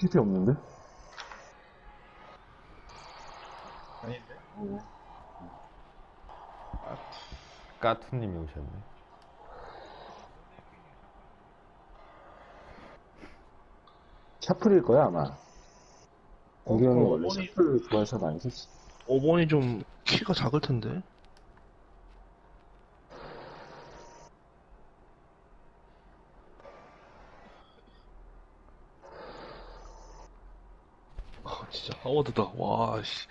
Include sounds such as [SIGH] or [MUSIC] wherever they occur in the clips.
TP 없는데? 아닌데? 까투님이 오셨네. 샤플일 거야, 아마. 공경이 어, 원래 샤플 좋아해서 많이 썼지. 5번이 좀 키가 작을 텐데. 하워드다. 와, 씨.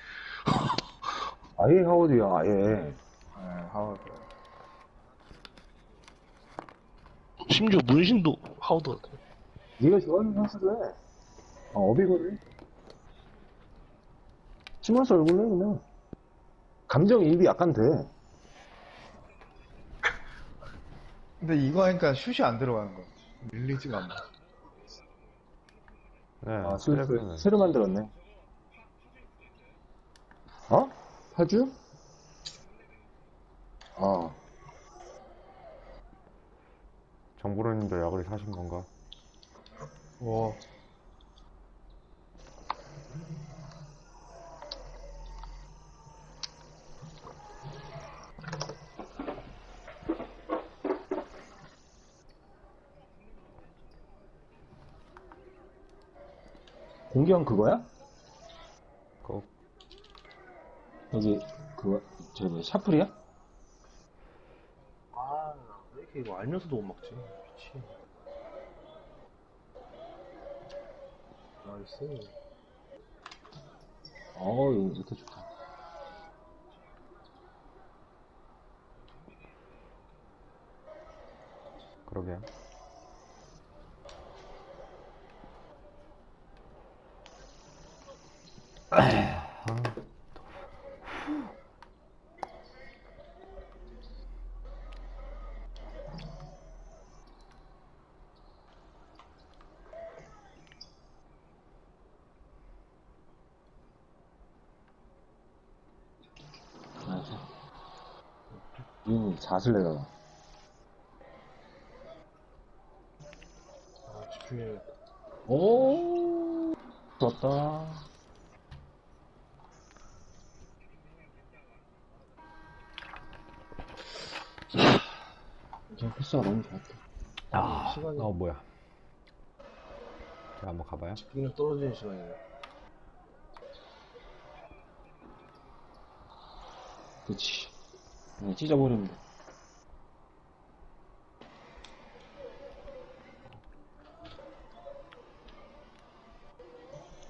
아예 하워드야, 아예. 네, 하워드. 심지어 문신도 하워드 같아. 네가 좋아하는 선수도 해. 아, 어비거든. 치면서 얼굴 내, 그냥. 감정이입이 약간 돼. 근데 이거 하니까 슛이 안 들어가는 거. 밀리지가 않아. 네, 아, 슬래프는 슬래프 새로 만들었네. 어? 파주? 어. 정보로님도 약을 사신 건가? 와. 공경 그거야? 그 여기, 그거, 저기, 뭐야, 샤플이야? 아, 왜 이렇게 이거 알면서도 못 막지? 미치. 나이스. 어, 이거 이렇게 좋다. 그러게요. 이 자슬래가. 아, 집중해야겠다. 오, 좋다. 그냥 패스가 너무 좋았다. 아, 시간이- 어, 뭐야. 제가 한번 가봐요. 집중력 떨어지는 시간이네. 그치. 찢어버리면 돼.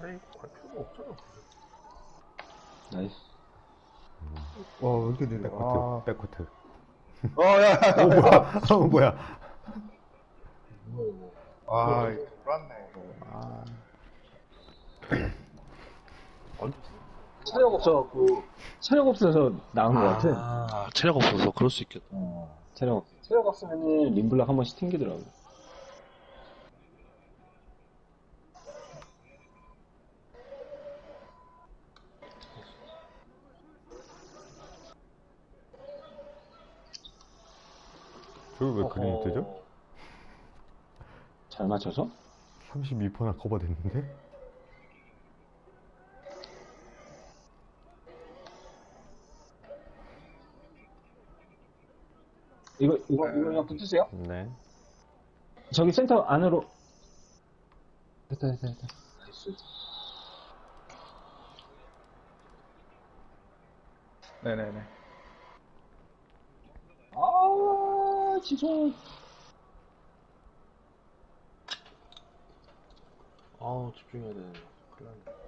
아니, 갈 필요가 없잖아. 나이스. 와, 왜 이렇게 느려? 백코트, 아. 백코트. 어, 야, 야. 어, 뭐야. 어, 뭐야. 아, 이거 불안네. 아. 아니, 체력 없어갖고, 체력 없어서 나온 것 같아. 아, 체력 없어서 그럴 수 있겠다. 어, 체력 없 체력 없으면은 림블락 한 번씩 튕기더라고. 저기 왜 그림이 뜨죠? 잘 맞춰서? 32%나 커버됐는데? 이거, 이거, 이거 그냥 붙으세요? 네. 저기 센터 안으로. 됐다, 됐다, 됐다. 나이스. 네네네. 아, 지소. 아우, 집중해야 되는데. 큰일 났네.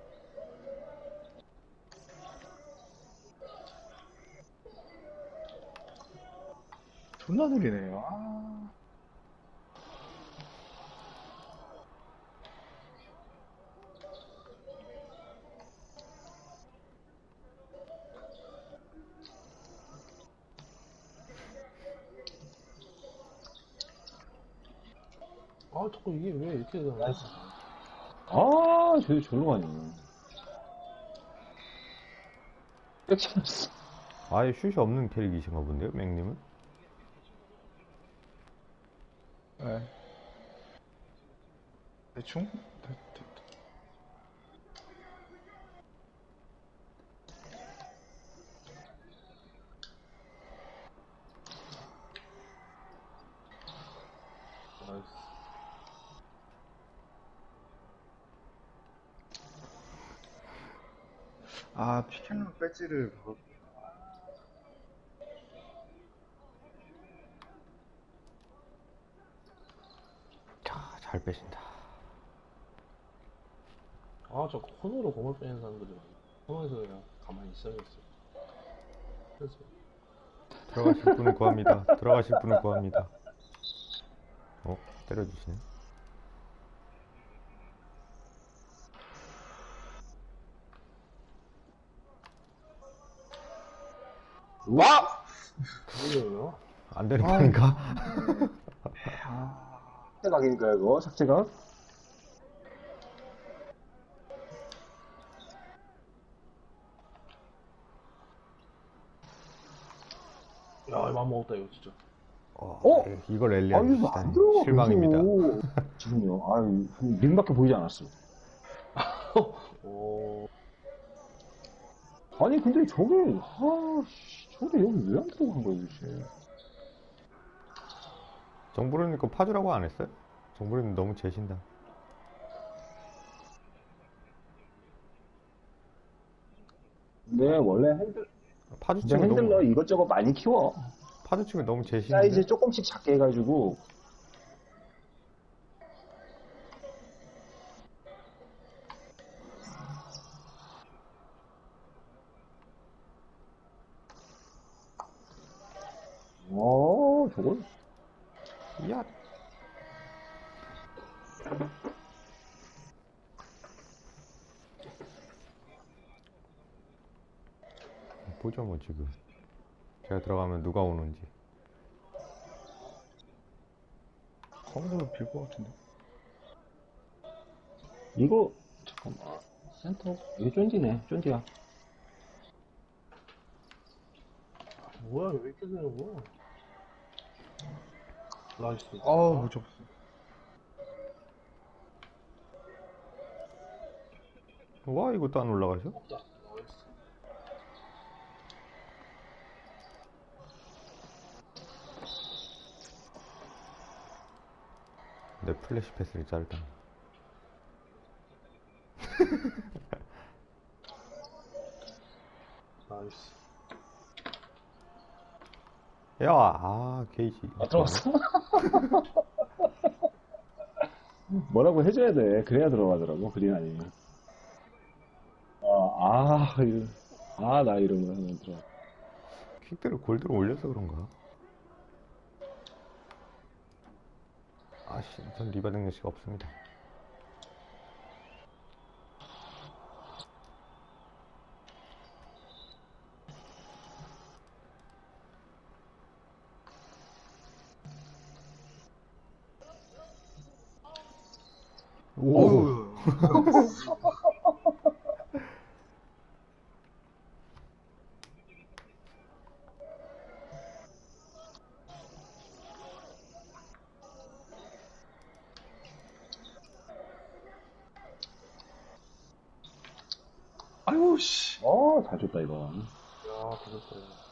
존나 느리네요. 아. 아, 자꾸 이게 왜 이렇게 되나? 나이스. 아, 저, 저리로 가네. 백찬스. 아예 슛이 없는 캐릭이신가 본데요, 맥님은? 네. 대충? 대, 대, 아, 피켄롤 배지를 바로 잘 빼신다. 아, 저 코너로 공을 빼는 사람들이 많아. 코너에서 그냥 가만히 있어야겠어. 그래서. 들어가실 분을 구합니다. 들어가실 분을 구합니다. 어, 때려주시네. 와! 뭐예요? 안 되니까. 삭제각인가 이거 삭제각? 야, 이거 안 먹었다, 이거 진짜. 어, 어? 예, 이걸 이거 안. 들어가 실망입니다. [LAUGHS] 지금요 아유 한 링밖에 보이지 않았어 [LAUGHS] 오, 아니 근데 저게 아 씨 저게 여기 왜 안 들어간 거야 도대체 정부르님 거 파주라고 안 했어요? 정부르님 너무 재신다. 근데 원래 핸들 파주 근데 치면 핸들러 너무 이것저것 많이 키워 파주 치면 너무 재신데. 사이즈 조금씩 작게 해가지고 지금. 제가 들어가면 누가 오는지. 거기서 빌것 같은데. 이거 잠깐만 센터 이거 쫀지네 쫀지야 뭐야, 왜 이렇게 되는 거야? 나이스. 어우, 못 잡았어. 와 이것도 안 올라가죠? 나이 내 플래시 패스를 짧다. 나이스. [LAUGHS] 야, 아 게이지. 아 들어갔어? [LAUGHS] 뭐라고 해줘야 돼 그래야 들어가더라고 그린 아니면 아아나 이런 거 하면 들어 킥들을 골드로 올려서 그런가? 아씨, 전 리바 능력치가 없습니다. 오, [LAUGHS] 아유 씨 어잘 줬다 이거 야, 되겠다, 이거.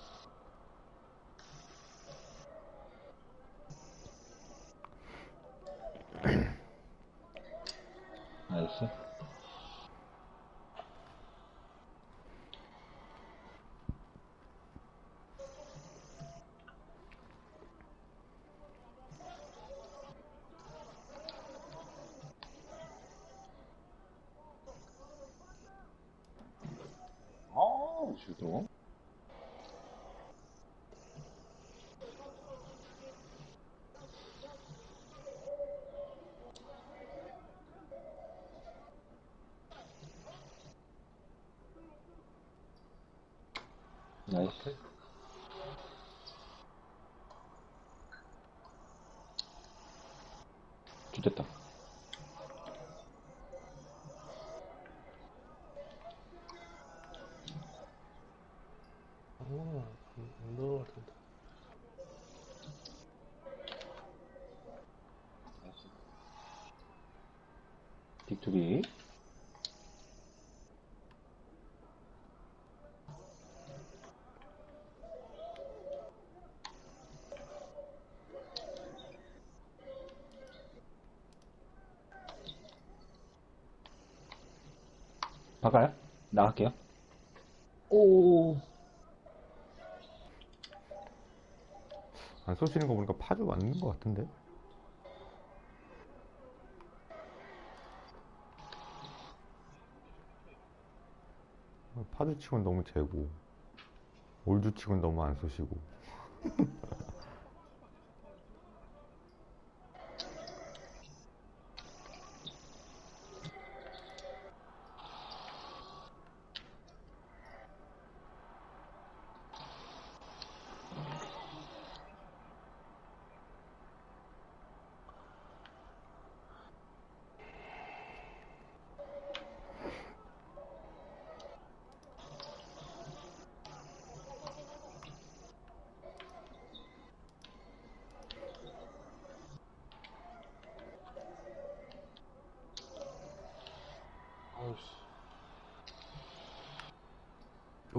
나이스 아 주도 나이스. 좋됐다 어, 안 들어갈 텐데. 빅투비. 바꿔요? 나갈게요. 쏘시는 거 보니까 파주 맞는 거 같은데? 파주 치곤 너무 재고 올주 치곤 너무 안 쏘시고 [LAUGHS]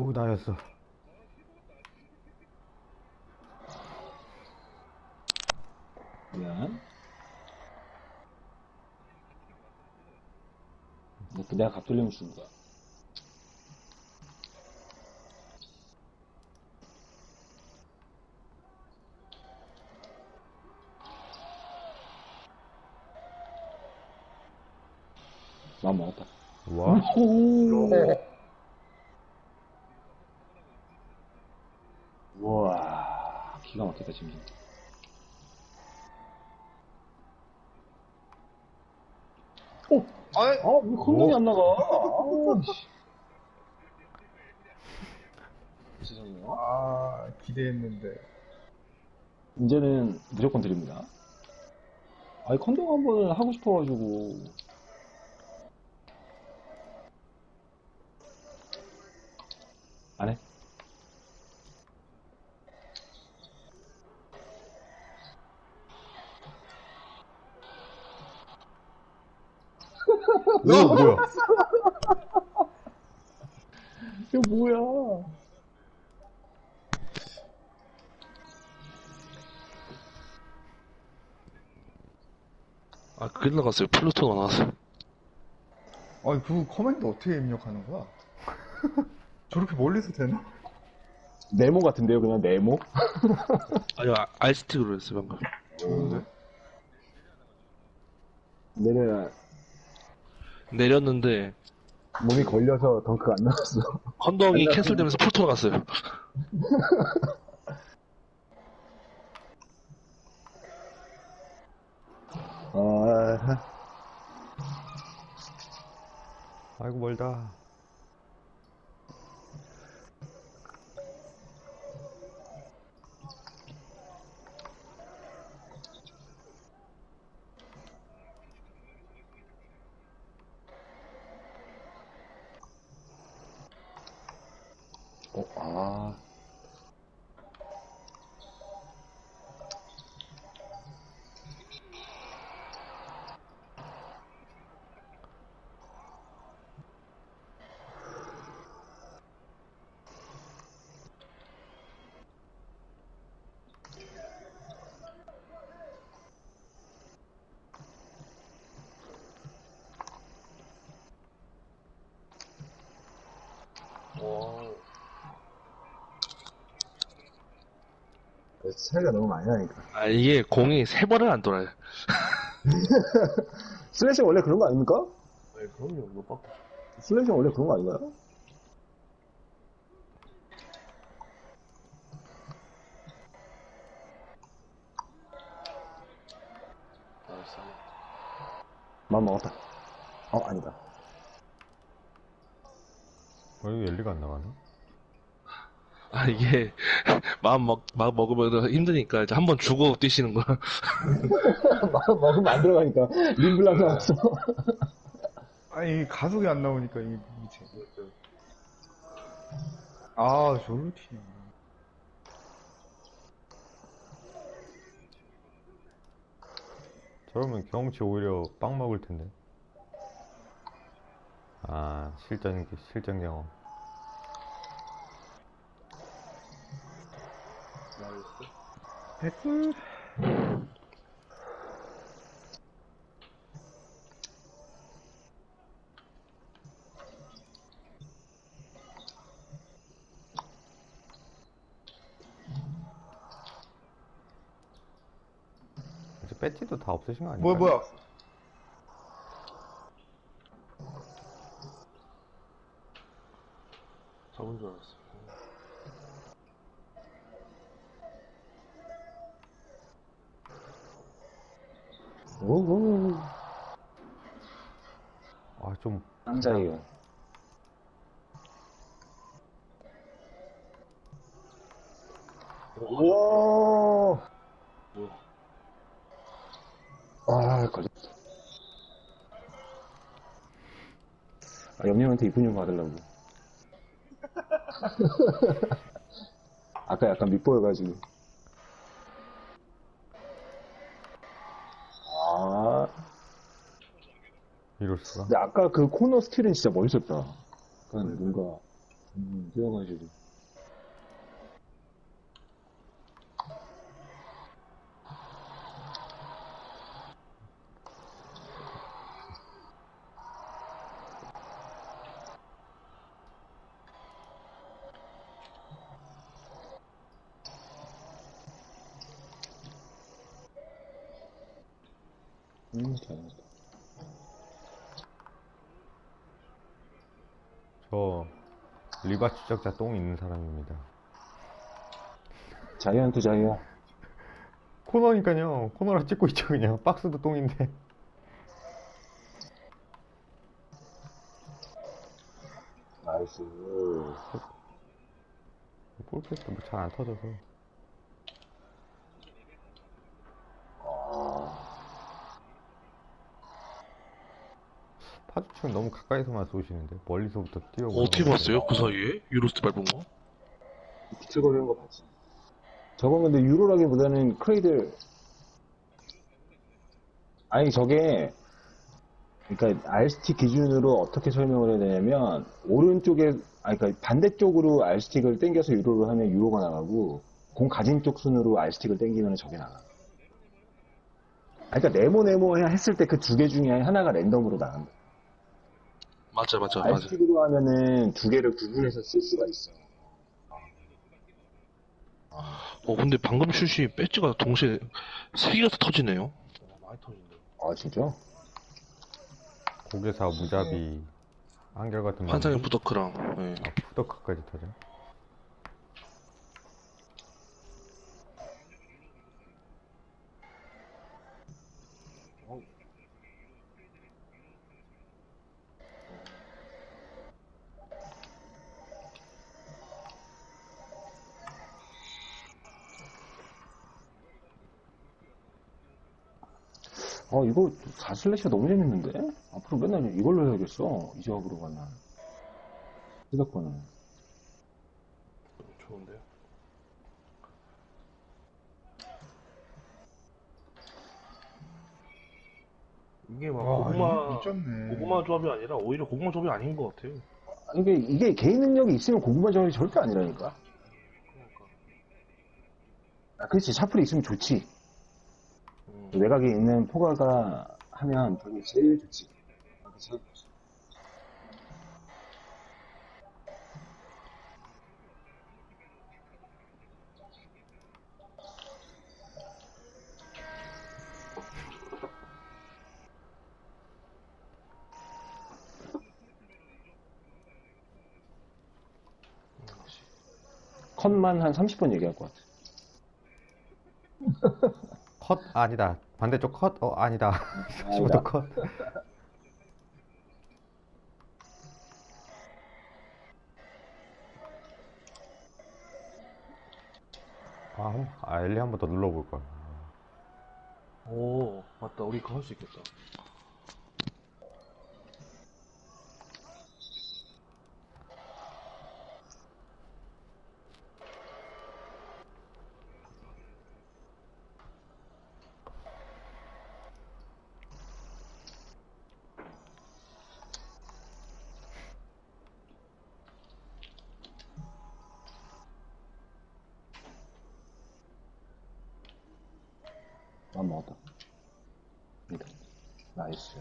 오 나였어 미안. 그 내가 갑 돌리면 주는 거야. 마음 먹었다. 와 우와, 기가 막히다, 지금. 아이, 아, 왜 컨동이 안 나가? 아우, 씨. 죄송해요. 아, 기대했는데. 이제는 무조건 드립니다. 아니, 컨동 한 번을 하고 싶어가지고. 안 해? 이거 뭐야 이거 뭐야? 아, 그게 나갔어요. 플루토가 나왔어요. 아니, 그 커맨드 어떻게 입력하는 거야? [LAUGHS] 저렇게 멀리서 되나? 네모 같은데요, 그냥 네모? [LAUGHS] 아니, 아, 알스틱으로 했어요, 방금. 좋은데? 내려 내렸는데, 몸이 걸려서 덩크가 안 나왔어. 컨덩이 캔슬되면서 플루토가 갔어요. [LAUGHS] 아, 아이고 멀다 차이가 너무 많이 나니까. 아, 이게 공이 세 번을 안 돌아요. [LAUGHS] 슬래시 원래 그런 거 아닙니까? 네, 그럼요. 슬래시 원래 그런 거 아닌가요? 알았어. 마음 먹었다. 어, 아니다. 어 이거 열리가 안 나가네 아, 이게, [LAUGHS] 마음 먹, 마음 먹으면 힘드니까 이제 한 번 주고 뛰시는 거야. [LAUGHS] 마음 먹으면 안 들어가니까. 림블랑 나왔어. [LAUGHS] 아니, 가속이 안 나오니까, 이 밑에. 아, 저로 튀네. 저러면 경험치 오히려 빵 먹을 텐데 아 실전 실전 경험 됐군. 배지도 다 없으신 거 아니에요? 뭐야 뭐야 오오. 아, 좀, 깜짝이야. 오. 아, 걸렸어. 아, 염님한테 이쁜 좀 받으려고. [LAUGHS] 아까 약간 밑보여가지고. 수가. 근데 아까 그 코너 스킬은 진짜 멋있었다. 약간 뭔가, 음, 뛰어가지고. 음, 잘했다. 저, 리바 추적자 똥 있는 사람입니다. 자이언트 자이언. 코너니까요. 코너라 찍고 있죠, 그냥. 박스도 똥인데. 나이스. 볼패스도 뭐잘 안 터져서. 파주치는 너무 가까이서만 쏘시는데 멀리서부터 뛰어오고 어떻게 봤어요? 그 사이에? 유로스트 밟은 거? 비틀 거리는 거 봤지. 저건 근데 유로라기보다는 크레이들. 아니, 저게, 그러니까 RST 기준으로 어떻게 설명을 해야 되냐면, 오른쪽에, 아니, 그러니까 반대쪽으로 R스틱을 당겨서 유로를 하면 유로가 나가고, 공 가진 쪽 순으로 R스틱을 당기면 저게 나가. 아니, 그러니까 네모 네모 했을 때 그 두 개 중에 하나가 랜덤으로 나간다. 맞아, 맞아, 맞아. R스틱으로 하면은 두 개를 구분해서 쓸 수가 있어. 어, 근데 방금 슛이 배지가 동시에 세 개가 다 터지네요. 많이 터진다. 아, 진짜? 고개사 무자비 한결같은 환상의 푸더크랑, 예. 아, 푸더크까지 터져 아, 이거 4슬래시가 너무 재밌는데? 앞으로 맨날 이걸로 해야겠어. 이 조합으로 가나. 생각보는. 좋은데요? 이게 막 와, 고구마, 아, 미쳤네. 고구마 조합이 아니라 오히려 고구마 조합이 아닌 것 같아요. 이게, 이게 개인 능력이 있으면 고구마 조합이 절대 아니라니까. 그러니까. 아, 그렇지. 샤플이 있으면 좋지. 음. 외곽에 있는 포가가 하면 되게 제일 좋지. 좋지. 컷만 한 30번 얘기할 것 같아. 컷 아니다 반대쪽 컷 어 아니다 [LAUGHS] 아니다. 15도 컷 아, 한- 아 엘리 한 번 더 눌러볼 걸. 오, 맞다. 우리 그거 할 수 있겠다. 안 먹었다. 이다. 나이스.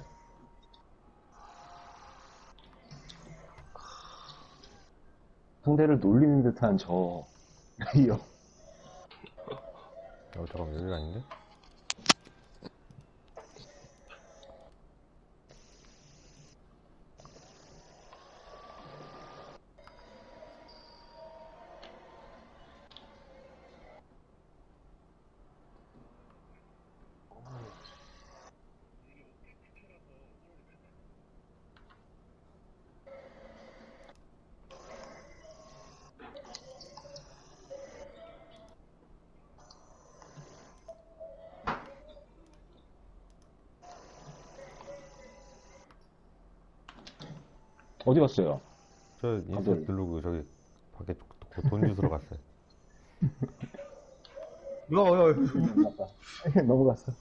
상대를 놀리는 듯한 저 레이어. 어 잠깐 여기가 아닌데? 어디 갔어요? 저 인스 갑자기. 누르고 저기 밖에 돈 주스러 갔어요. 야, 야, 야. 넘어갔어.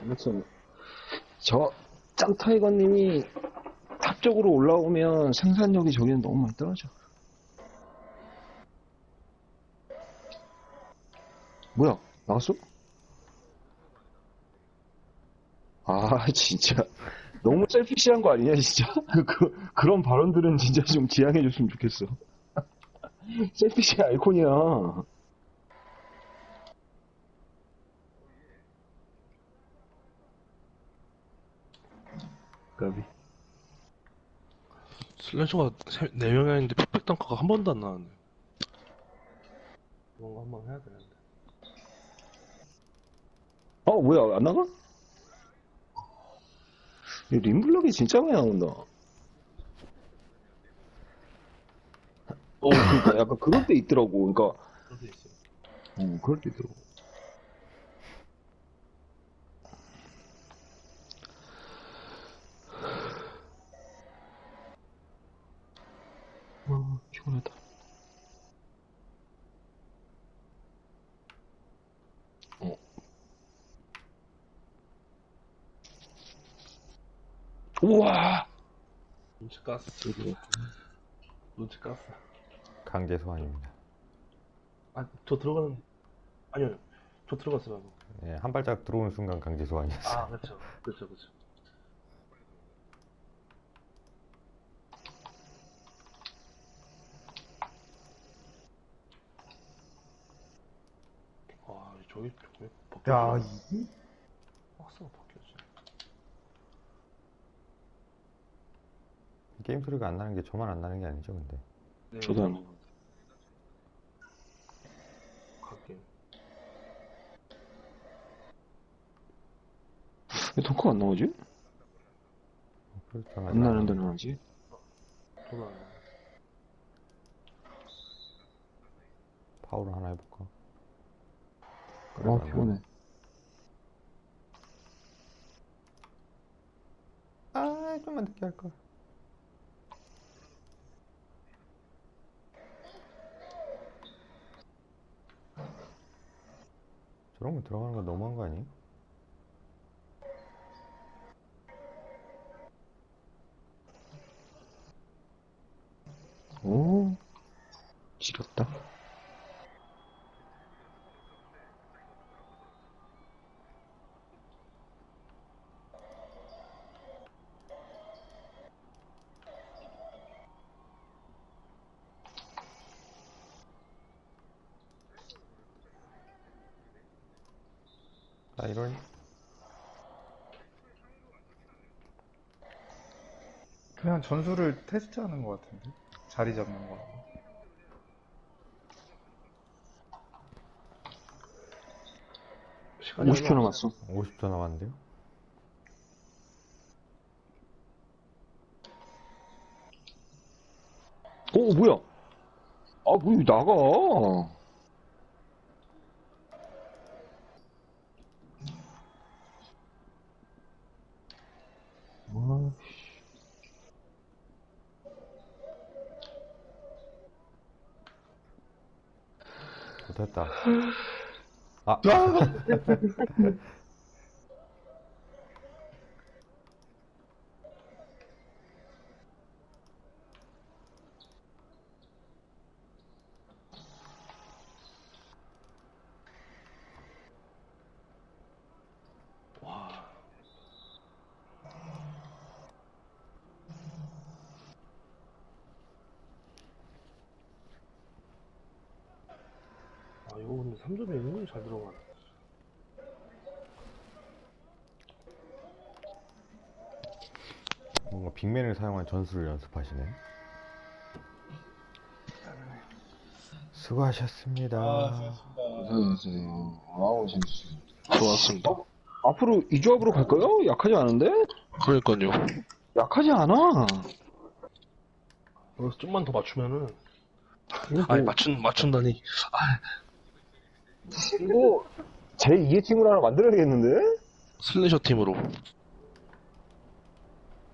아무튼 저 짬타이거님이 탑 쪽으로 올라오면 생산력이 저기는 너무 많이 떨어져. 뭐야 나갔어? 아 [LAUGHS] 진짜 너무 셀피시한 거 아니냐 진짜 [LAUGHS] 그 그런 발언들은 진짜 좀 지양해 줬으면 좋겠어. [LAUGHS] 셀피시 아이콘이야. 까비. 슬래셔가 4명이 아닌데 픽백 덩커가 한 번도 안 나왔네. 그런 거 한 번 해야 되는데. 어, 뭐야, 안 나가? 이 림블럭이 진짜 많이 나온다. 어, 그니까 약간 그럴 때 있더라고. 그니까, 그런 게 있어요. 어, 그럴 때 있더라고. 아, 피곤하다. 어. 우와! 깠어. 저기, 눈치 깠어. 강제 소환입니다. 아, 저 들어가는, 아니요. 저 들어갔어요, 방금. 예, 한 발짝 들어오는 순간 강제 소환이었어요. 아, 그쵸. 그쵸, 그쵸. 와, 저기, 저기, 야. 이게? 박스가 바뀌었지. 게임 소리가 안 나는 게 저만 안 나는 게 아니죠, 근데. 네, 저도 안 갈게. 왜 덩크가 안 나오지? 그렇잖아요. 안 나는데 나오지? 안 해. 파워를 하나 해볼까? 아, 피곤해. 아, 좀만 늦게 할 걸. 거 들어가는 거 너무한 거 아니에요? 오, 지렸다. 아, 이런. 그냥 전술을 테스트하는 것 같은데? 자리 잡는 거. 시간이 50초 얼마 남았어. 50초 남았는데요? 오, 뭐야? 아, 뭐, 이거 나가. 못했 [LAUGHS] 근데 3점이 은근히 잘 들어가네. 뭔가 빅맨을 사용한 전술을 연습하시네. 수고하셨습니다. 안녕하세요. 아우, 재밌었어요. 좋았습니다. 앞으로 이 조합으로 갈까요? 약하지 않은데? 그러니까요. 약하지 않아. 그래서 좀만 더 맞추면은 아니 뭐- 맞춘 맞춘다니 이거 제 2의 팀을 하나 만들어야겠는데? 슬래셔 팀으로